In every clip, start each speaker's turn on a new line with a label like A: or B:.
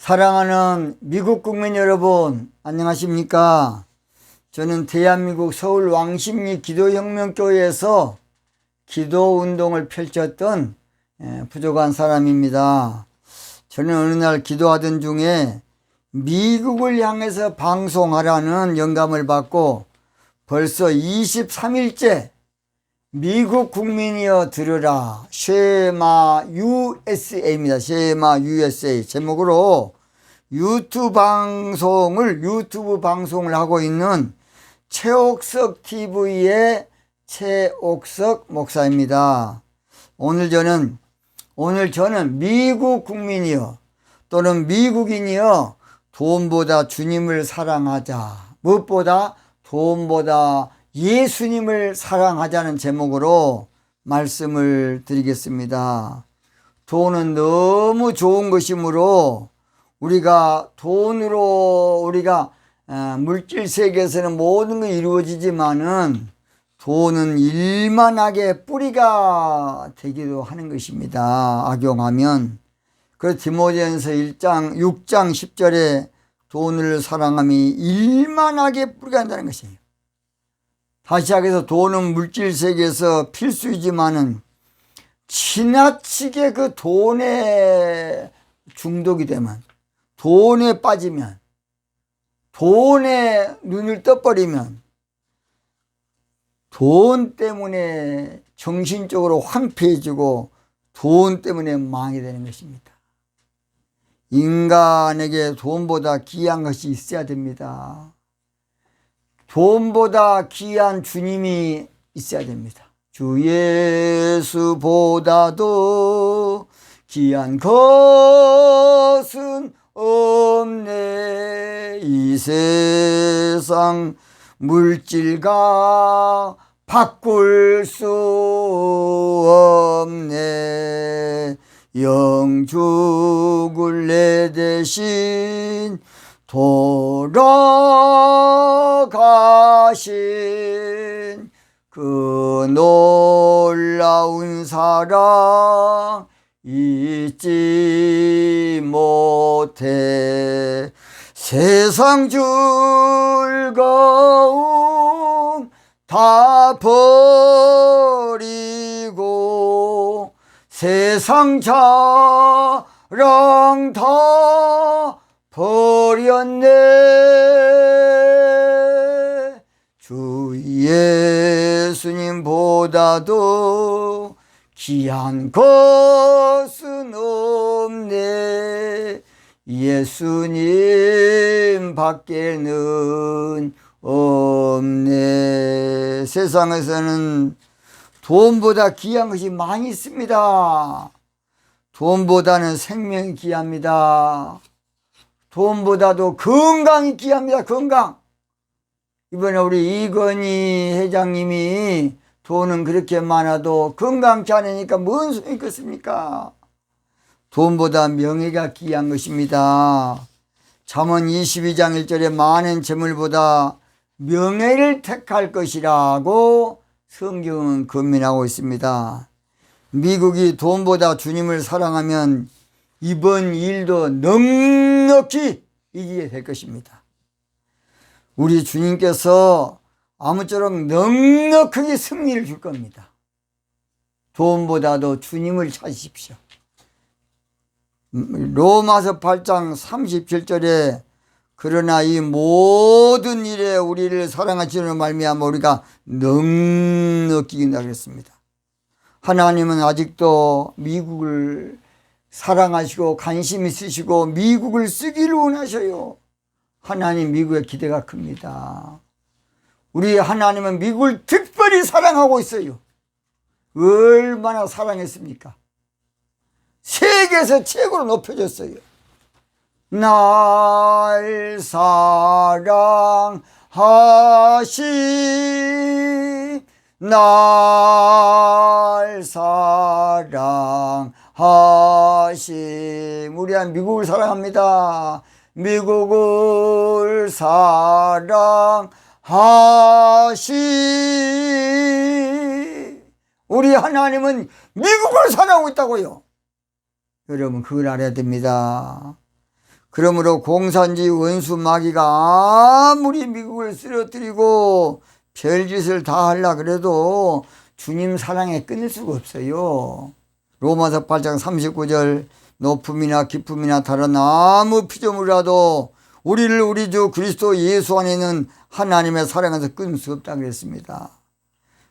A: 사랑하는 미국 국민 여러분, 안녕하십니까? 저는 대한민국 서울 왕십리 기도혁명교회에서 기도 운동을 펼쳤던 예, 부족한 사람입니다. 저는 어느 날 기도하던 중에 미국을 향해서 방송하라는 영감을 받고 벌써 23일째 미국 국민이여 들으라 쉐마 USA입니다. 쉐마 USA 제목으로 유튜브 방송을 유튜브 방송을 하고 있는 최옥석 TV의 최옥석 목사입니다. 오늘 저는 오늘 저는 미국 국민이요 또는 미국인이요 돈보다 주님을 사랑하자 무엇보다 돈보다 예수님을 사랑하자는 제목으로 말씀을 드리겠습니다. 돈은 너무 좋은 것이므로 우리가 돈으로 우리가 어, 물질 세계에서는 모든 게 이루어지지만은 돈은 일만하게 뿌리가 되기도 하는 것입니다. 악용하면. 그 디모데전서 1장 6장 10절에 돈을 사랑함이 일만하게 뿌리가 된다는 것이에요. 시작해서 돈은 물질 세계에서 필수이지만은 지나치게 그 돈에 중독이 되면 돈에 빠지면 돈에 눈을 떠버리면 돈 때문에 정신적으로 황폐해지고 돈 때문에 망이 되는 것입니다. 인간에게 돈보다 귀한 것이 있어야 됩니다. 돈보다 귀한 주님이 있어야 됩니다. 주 예수보다도 귀한 것은 없네. 이 세상 물질과 바꿀 수 없네. 영 죽을 내 대신 돌아가신 그 놀라운 사랑 잊지 못해. 세상 즐거움 다 버리고 세상 자랑 다 버렸네. 주 예수님보다도 귀한 것은 없네. 예수님 밖에는 없네. 세상에서는 돈보다 귀한 것이 많이 있습니다. 돈보다는 생명이 귀합니다. 돈보다도 건강이 귀합니다. 건강. 이번에 우리 이건희 회장님이 돈은 그렇게 많아도 건강치 않으니까 뭔 소용이 있겠습니까? 돈보다 명예가 귀한 것입니다. 잠언 22장 1절에 많은 재물보다 명예를 택할 것이라고 성경은 권면하고 있습니다. 미국이 돈보다 주님을 사랑하면 이번 일도 넉넉히 이기게 될 것입니다. 우리 주님께서 아무쪼록 넉넉하게 승리를 줄 겁니다. 돈보다도 주님을 찾으십시오. 로마서 8장 37절에 그러나 이 모든 일에 우리를 사랑하시는 말미암아 우리가 넉넉히 그랬습니다. 하나님은 아직도 미국을 사랑하시고 관심 있으시고 미국을 쓰기를 원하셔요. 하나님 미국의 기대가 큽니다. 우리 하나님은 미국을 특별히 사랑하고 있어요. 얼마나 사랑했습니까? 세계에서 최고로 높여줬어요. 날 사랑하시 날 사랑 하심 우리 한 미국을 사랑합니다. 미국을 사랑하시 우리 하나님은 미국을 사랑하고 있다고요. 여러분 그걸 알아야 됩니다. 그러므로 공산지 원수 마귀가 아무리 미국을 쓰러뜨리고 별짓을 다 하려 그래도 주님 사랑에 끊을 수가 없어요. 로마서 8장 39절 높음이나 기쁨이나 다른 아무 피조물이라도 우리를 우리 주 그리스도 예수 안에는 하나님의 사랑에서 끊을 수 없다 그랬습니다.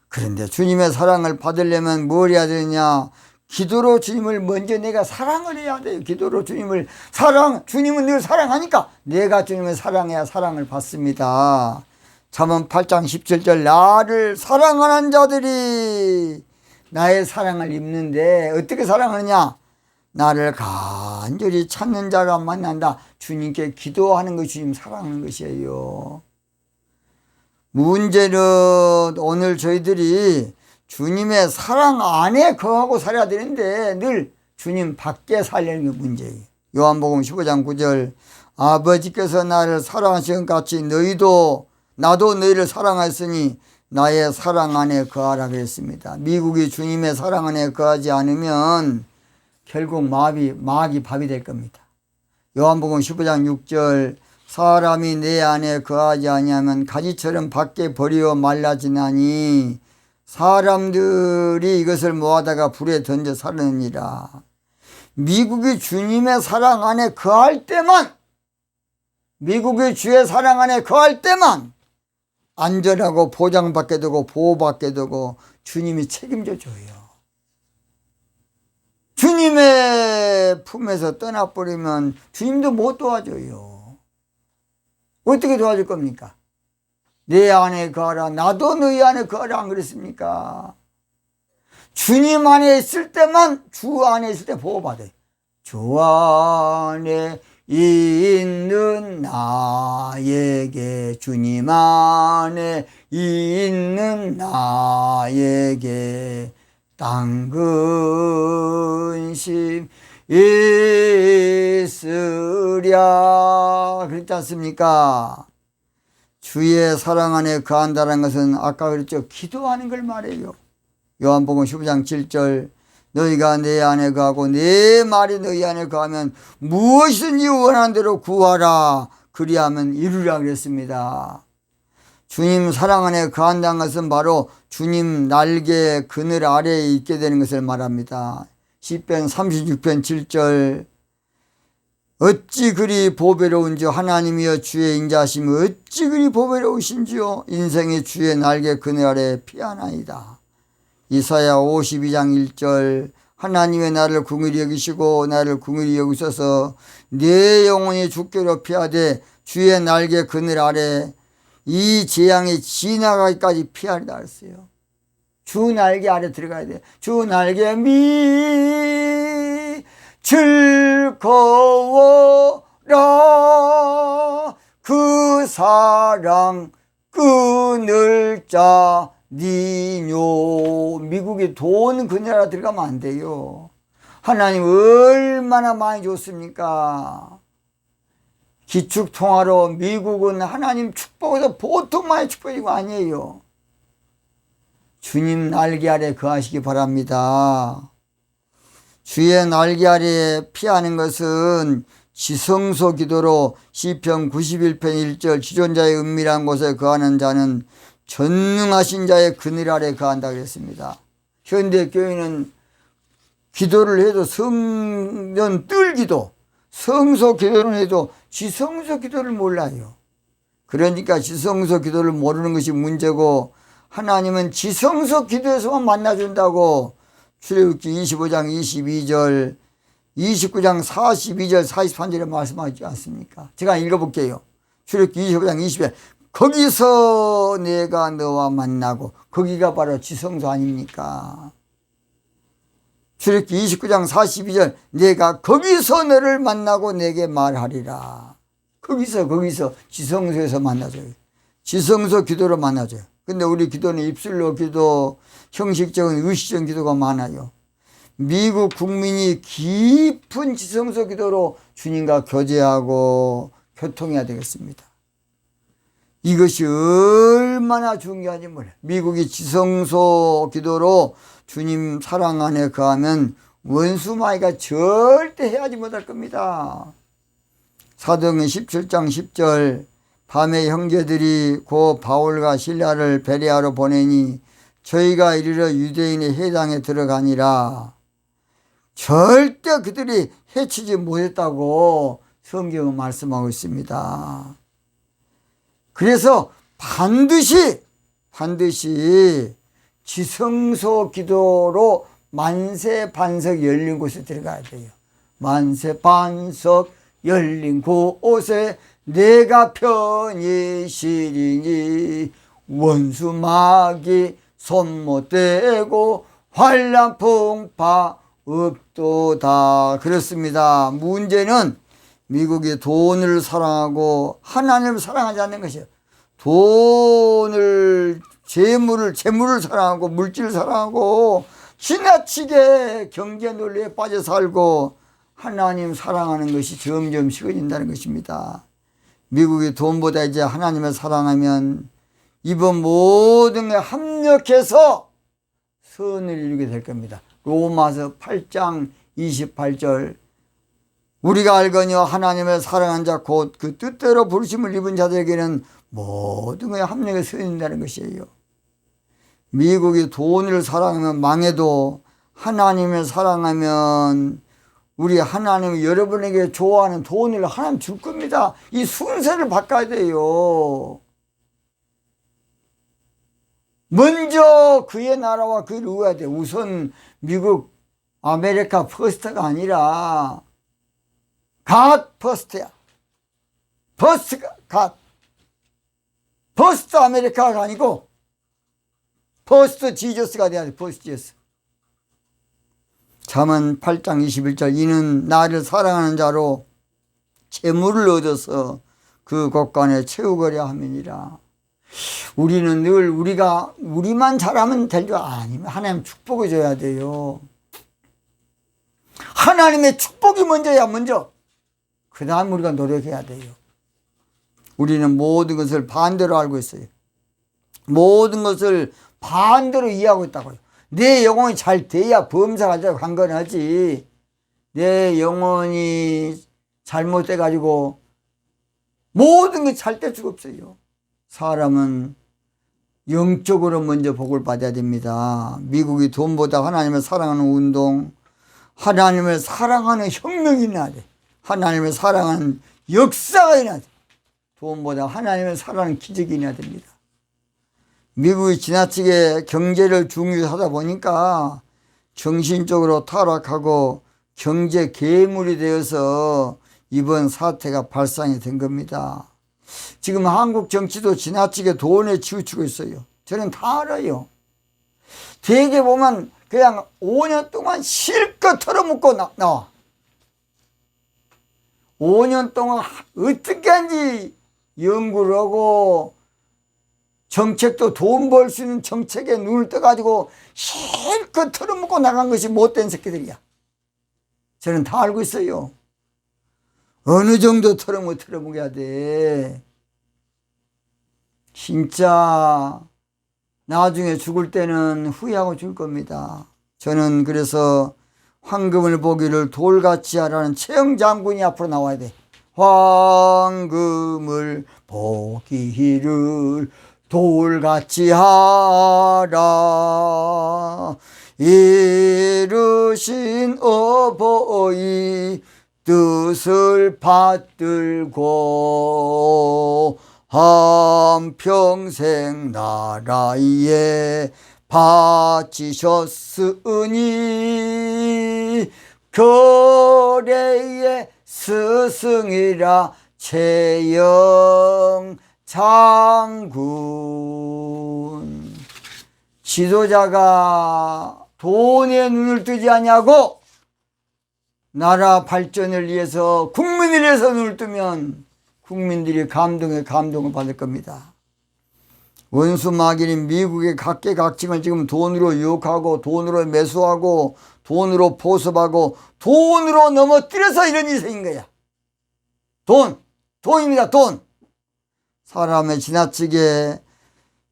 A: 그런데 주님의 사랑을 받으려면 뭘 해야 되느냐? 기도로 주님을 먼저 내가 사랑을 해야 돼요. 기도로 주님을 사랑, 주님은 늘 사랑하니까 내가 주님을 사랑해야 사랑을 받습니다. 잠언 8장 17절 나를 사랑하는 자들이 나의 사랑을 입는데 어떻게 사랑하느냐? 나를 간절히 찾는 자가 만난다. 주님께 기도하는 것이 주님 사랑하는 것이에요. 문제는 오늘 저희들이 주님의 사랑 안에 거하고 살아야 되는데 늘 주님 밖에 살려는 게 문제예요. 요한복음 15장 9절 아버지께서 나를 사랑하신 것 같이 너희도 나도 너희를 사랑하였으니 나의 사랑 안에 거하라 그랬습니다. 미국이 주님의 사랑 안에 거하지 않으면 결국 마비, 마귀 밥이 될 겁니다. 요한복음 15장 6절 사람이 내 안에 거하지 아니하면 가지처럼 밖에 버리어 말라지나니 사람들이 이것을 모아다가 불에 던져 살느니라. 미국이 주님의 사랑 안에 거할 때만 미국이 주의 사랑 안에 거할 때만 안전하고 보장받게 되고 보호받게 되고 주님이 책임져 줘요. 주님의 품에서 떠나버리면 주님도 못 도와줘요. 어떻게 도와줄 겁니까? 내 안에 거하라. 나도 너희 안에 거하라. 안 그랬습니까? 주님 안에 있을 때만 주 안에 있을 때 보호받아요. 주 안에 있는 나에게 주님 안에 있는 나에게 당근심 있으랴 그랬지 않습니까? 주의 사랑 안에 거한다는 것은 아까 그랬죠. 기도하는 걸 말해요. 요한복음 15장 7절 너희가 내 안에 거하고 내 말이 너희 안에 거하면 무엇이든지 원하는 대로 구하라. 그리하면 이루라 그랬습니다. 주님 사랑 안에 거한다는 것은 바로 주님 날개 그늘 아래에 있게 되는 것을 말합니다. 10편 36편 7절 어찌 그리 보배로운지 하나님이여 주의 인자하심 어찌 그리 보배로우신지요 인생의 주의 날개 그늘 아래 피하나이다. 이사야 52장 1절 하나님의 나를 궁일이 여기시고 나를 궁일이 여기셔서 내 영혼이 죽게로 피하되 주의 날개 그늘 아래 이 재앙이 지나가기까지 피하리다 했어요. 주 날개 아래 들어가야 돼. 주 날개 미 즐거워라 그 사랑 끊을 자 니뇨 미국에 돈 그녀라 들어가면 안 돼요. 하나님 얼마나 많이 줬습니까? 기축통화로 미국은 하나님 축복에서 보통 많이 축복이 아니에요. 주님 날개 아래 거하시기 바랍니다. 주의 날개 아래 피하는 것은 지성소 기도로 시편 91편 1절 지존자의 은밀한 곳에 거하는 자는 전능하신 자의 그늘 아래 거한다 그랬습니다. 현대 교회는 기도를 해도 성전 뜰 기도, 성소 기도를 해도 지성소 기도를 몰라요. 그러니까 지성소 기도를 모르는 것이 문제고 하나님은 지성소 기도에서만 만나준다고 출애굽기 25장 22절 29장 42절 43절에 말씀하지 않습니까? 제가 읽어볼게요. 출애굽기 25장 20에 거기서 내가 너와 만나고 거기가 바로 지성소 아닙니까? 출애굽기 29장 42절 내가 거기서 너를 만나고 내게 말하리라. 거기서 거기서 지성소에서 만나줘요. 지성소 기도로 만나줘요. 근데 우리 기도는 입술로 기도, 형식적인 의식적인 기도가 많아요. 미국 국민이 깊은 지성소 기도로 주님과 교제하고 교통해야 되겠습니다. 이것이 얼마나 중요한지 몰라요. 미국이 지성소 기도로 주님 사랑 안에 거하면 원수 마이가 절대 해하지 못할 겁니다. 사도행 17장 10절 밤에 형제들이 고 바울과 신라를 베레아로 보내니 저희가 이르러 유대인의 해당에 들어가니라 절대 그들이 해치지 못했다고 성경은 말씀하고 있습니다. 그래서 반드시 반드시 지성소 기도로 만세 반석 열린 곳에 들어가야 돼요. 만세 반석 열린 곳에 내가 편히 시리니 원수 마귀 손 못 대고 환란 풍파 없도다 그렇습니다. 문제는 미국이 돈을 사랑하고 하나님을 사랑하지 않는 것이에요. 돈을 재물을 재물을 사랑하고 물질을 사랑하고 지나치게 경제 논리에 빠져 살고 하나님 사랑하는 것이 점점 식어진다는 것입니다. 미국이 돈보다 이제 하나님을 사랑하면 이번 모든 게 합력해서 선을 이루게 될 겁니다. 로마서 8장 28절 우리가 알거니와 하나님을 사랑한 자 곧 그 뜻대로 부르심을 입은 자들에게는 모든 것에 합력해 서인다는 것이에요. 미국이 돈을 사랑하면 망해도 하나님을 사랑하면 우리 하나님 여러분에게 좋아하는 돈을 하나님 줄 겁니다. 이 순서를 바꿔야 돼요. 먼저 그의 나라와 그를 의해야 돼. 우선 미국 아메리카 퍼스트가 아니라 갓 퍼스트야. 퍼스트가 갓. 퍼스트 아메리카가 아니고 퍼스트 지저스가 돼야 돼. 퍼스트 지저스. 잠언 8장 21절 이는 나를 사랑하는 자로 재물을 얻어서 그 곳간에 채우거려 함이니라. 우리는 늘 우리가 우리만 잘하면 될 줄 아니면 하나님 축복을 줘야 돼요. 하나님의 축복이 먼저야 먼저. 그 다음 우리가 노력해야 돼요. 우리는 모든 것을 반대로 알고 있어요. 모든 것을 반대로 이해하고 있다고요. 내 영혼이 잘 돼야 범사가 관건하지. 내 영혼이 잘못돼가지고 모든 게 잘될 수가 없어요. 사람은 영적으로 먼저 복을 받아야 됩니다. 미국이 돈보다 하나님을 사랑하는 운동, 하나님을 사랑하는 혁명이 나야 돼. 하나님을 사랑하는 역사가 일어나야 돼. 돈보다 하나님을 사랑하는 기적이 일어나야 됩니다. 미국이 지나치게 경제를 중요하다 보니까 정신적으로 타락하고 경제 괴물이 되어서 이번 사태가 발상이 된 겁니다. 지금 한국 정치도 지나치게 돈에 치우치고 있어요. 저는 다 알아요. 대개 보면 그냥 5년 동안 실컷 털어먹고 나, 나와. 5년 동안 어떻게 하는지 연구를 하고 정책도 돈 벌 수 있는 정책에 눈을 떠가지고 실컷 털어먹고 나간 것이 못된 새끼들이야. 저는 다 알고 있어요. 어느 정도 털어먹, 털어먹어야 돼. 진짜 나중에 죽을 때는 후회하고 줄 겁니다. 저는 그래서 황금을 보기를 돌같이 하라는 최영 장군이 앞으로 나와야 돼. 황금을 보기를 돌같이 하라. 이르신 어버이 뜻을 받들고 한평생 나라에 바치셨으니 거래의 스승이라 최영 장군 지도자가 돈에 눈을 뜨지 않냐고 나라 발전을 위해서 국민을 위해서 눈을 뜨면 국민들이 감동에 감동을 받을 겁니다. 원수 마귀는 미국의 각계각층을 지금 돈으로 유혹하고 돈으로 매수하고 돈으로 포섭하고 돈으로 넘어뜨려서 이런 일이 생긴 거야. 돈, 돈입니다. 돈. 사람의 지나치게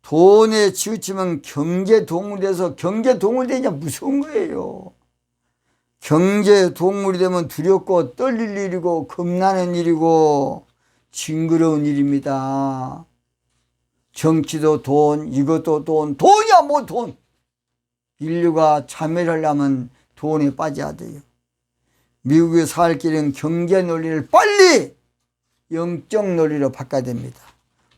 A: 돈에 치우치면 경제 동물돼서 경제 동물 되냐 무서운 거예요. 경제 동물이 되면 두렵고 떨릴 일이고 겁나는 일이고 징그러운 일입니다. 정치도 돈, 이것도 돈, 돈이야 뭐 돈. 인류가 자멸하려면 돈에 빠져야 돼요. 미국에 살 길은 경제 논리를 빨리 영적 논리로 바꿔야 됩니다.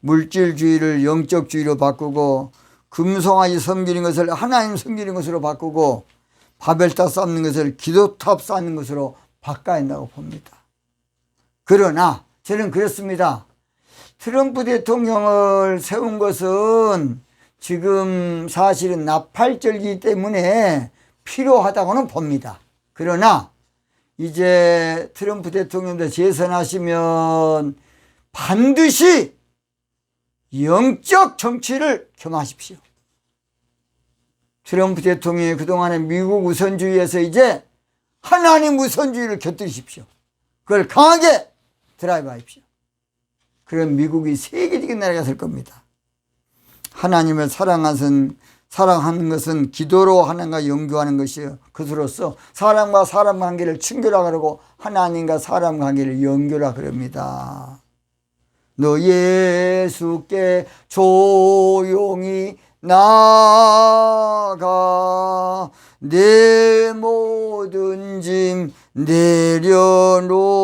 A: 물질주의를 영적주의로 바꾸고 금송아지 섬기는 것을 하나님 섬기는 것으로 바꾸고 바벨탑 쌓는 것을 기도탑 쌓는 것으로 바꿔야 한다고 봅니다. 그러나 저는 그렇습니다. 트럼프 대통령을 세운 것은 지금 사실은 나팔절기 때문에 필요하다고는 봅니다. 그러나 이제 트럼프 대통령도 재선하시면 반드시 영적 정치를 겸하십시오. 트럼프 대통령이 그동안에 미국 우선주의에서 이제 하나님 우선주의를 곁들이십시오. 그걸 강하게 드라이브 하십시오. 그럼 미국이 세계적인 나라가 될 겁니다. 하나님을 사랑하는, 사랑하는 것은 기도로 하나님과 연교하는 것이요. 그것으로서 사람과 사람 관계를 친교라 그러고 하나님과 사람 관계를 연교라 그럽니다. 너 예수께 조용히 나가 내 모든 짐 내려놓고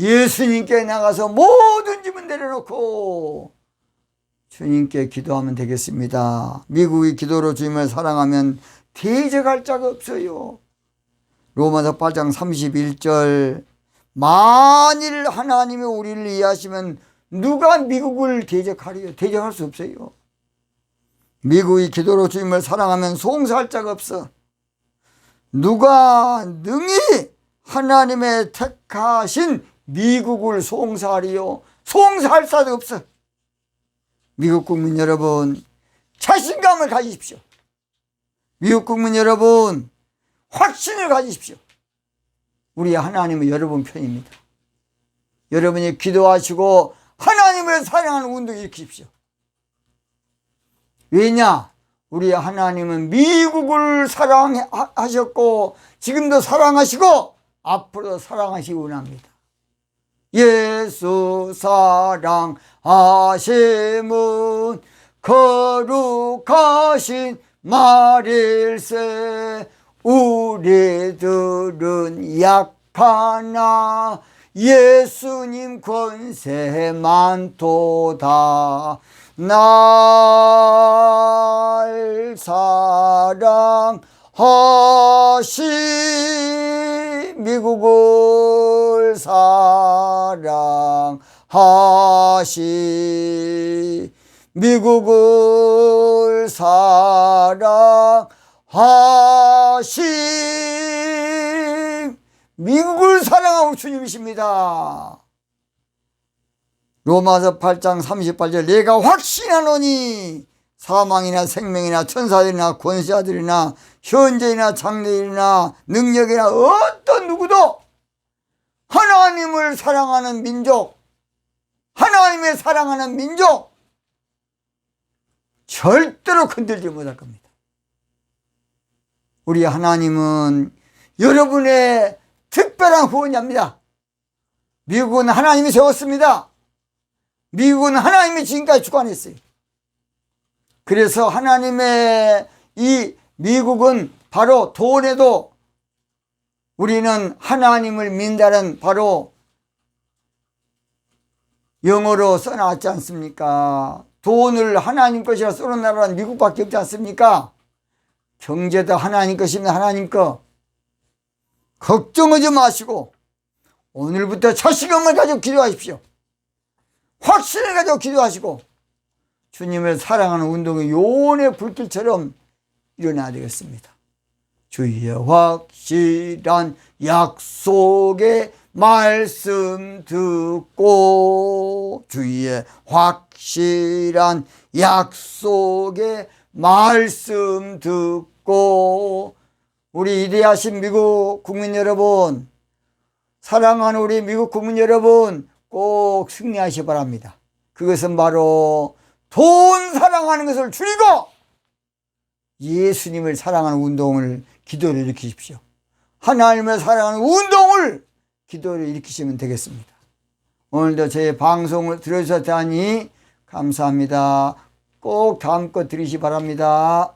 A: 예수님께 나가서 모든 짐은 내려놓고 주님께 기도하면 되겠습니다. 미국이 기도로 주님을 사랑하면 대적할 자가 없어요. 로마서 8장 31절 만일 하나님이 우리를 이해하시면 누가 미국을 대적하리요? 대적할 수 없어요. 미국이 기도로 주님을 사랑하면 송사할 자가 없어. 누가 능히 하나님의 택하신 미국을 송사하리요? 송사할 자도 없어. 미국 국민 여러분, 자신감을 가지십시오. 미국 국민 여러분, 확신을 가지십시오. 우리 하나님은 여러분 편입니다. 여러분이 기도하시고 하나님을 사랑하는 운동 일으키십시오. 왜냐? 우리 하나님은 미국을 사랑하셨고 지금도 사랑하시고 앞으로도 사랑하시기 원합니다. 예수 사랑하심은 거룩하신 말일세. 우리들은 약하나 예수님 권세 많도다. 날 사랑 하시 미국을 사랑하시 미국을 사랑하시 미국을 사랑하고 주님이십니다. 로마서 8장 38절 내가 확신하노니 사망이나 생명이나 천사들이나 권세자들이나 현재이나 장래이나 능력이나 어떤 누구도 하나님을 사랑하는 민족 하나님의 사랑하는 민족 절대로 건들지 못할 겁니다. 우리 하나님은 여러분의 특별한 후원자입니다. 미국은 하나님이 세웠습니다. 미국은 하나님이 지금까지 주관했어요. 그래서 하나님의 이 미국은 바로 돈에도 우리는 하나님을 민다는 바로 영어로 써놨지 않습니까? 돈을 하나님 것이라 쓰는 나라는 미국밖에 없지 않습니까? 경제도 하나님 것이면 하나님 거. 걱정하지 마시고 오늘부터 자신감을 가지고 기도하십시오. 확신을 가지고 기도하시고 주님을 사랑하는 운동이 요원의 불길처럼 일어나야 되겠습니다. 주의 확실한 약속의 말씀 듣고 주의 확실한 약속의 말씀 듣고 우리 이대하신 미국 국민 여러분 사랑하는 우리 미국 국민 여러분 꼭 승리하시 기 바랍니다. 그것은 바로 돈 사랑하는 것을 줄이고 예수님을 사랑하는 운동을 기도로 일으키십시오. 하나님을 사랑하는 운동을 기도로 일으키시면 되겠습니다. 오늘도 제 방송을 들어주셨다니 감사합니다. 꼭 다음 거 들으시 바랍니다.